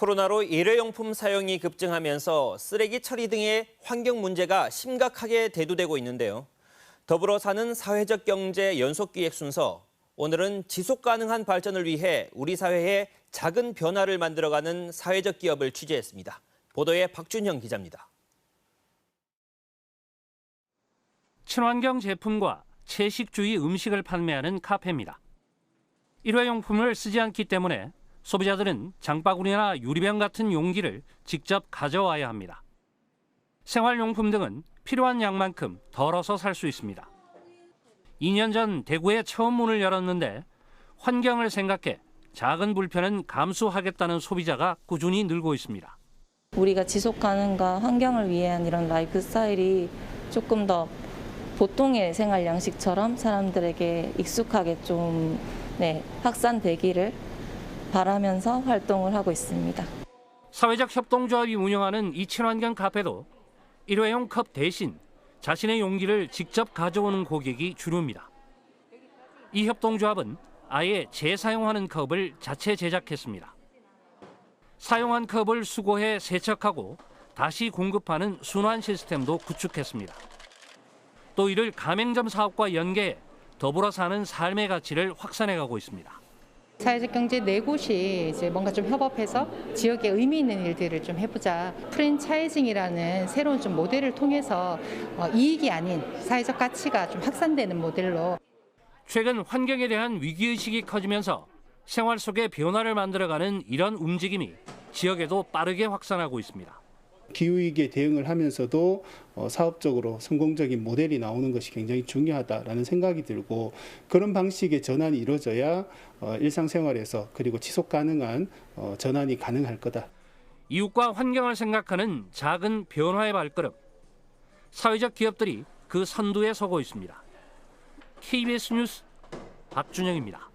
코로나로 일회용품 사용이 급증하면서 쓰레기 처리 등의 환경 문제가 심각하게 대두되고 있는데요. 더불어 사는 사회적 경제 연속 기획 순서 오늘은 지속 가능한 발전을 위해 우리 사회에 작은 변화를 만들어가는 사회적 기업을 취재했습니다. 보도에 박준형 기자입니다. 친환경 제품과 채식주의 음식을 판매하는 카페입니다. 일회용품을 쓰지 않기 때문에 소비자들은 장바구니나 유리병 같은 용기를 직접 가져와야 합니다. 생활용품 등은 필요한 양만큼 덜어서 살 수 있습니다. 2년 전 대구에 처음 문을 열었는데 환경을 생각해 작은 불편은 감수하겠다는 소비자가 꾸준히 늘고 있습니다. 우리가 지속 가능과 환경을 위한 이런 라이프 스타일이 조금 더 보통의 생활 양식처럼 사람들에게 익숙하게 좀 네, 확산되기를 바라면서 활동을 하고 있습니다. 사회적 협동조합이 운영하는 이 친환경 카페도 일회용 컵 대신 자신의 용기를 직접 가져오는 고객이 주류입니다. 이 협동조합은 아예 재사용하는 컵을 자체 제작했습니다. 사용한 컵을 수거해 세척하고 다시 공급하는 순환 시스템도 구축했습니다. 또 이를 가맹점 사업과 연계해 더불어 사는 삶의 가치를 확산해 가고 있습니다. 사회적 경제 네 곳이 이제 뭔가 좀 협업해서 지역에 의미 있는 일들을 좀 해보자. 프랜차이징이라는 새로운 좀 모델을 통해서 어, 이익이 아닌 사회적 가치가 좀 확산되는 모델로 최근 환경에 대한 위기의식이 커지면서 생활 속에 변화를 만들어가는 이런 움직임이 지역에도 빠르게 확산하고 있습니다. 기후위기에 대응을 하면서도 어, 사업적으로 성공적인 모델이 나오는 것이 굉장히 중요하다라는 생각이 들고 그런 방식의 전환이 이루어져야 어, 일상생활에서 그리고 지속 가능한 어, 전환이 가능할 거다. 이웃과 환경을 생각하는 작은 변화의 발걸음. 사회적 기업들이 그 선두에 서고 있습니다. KBS 뉴스 박준영입니다.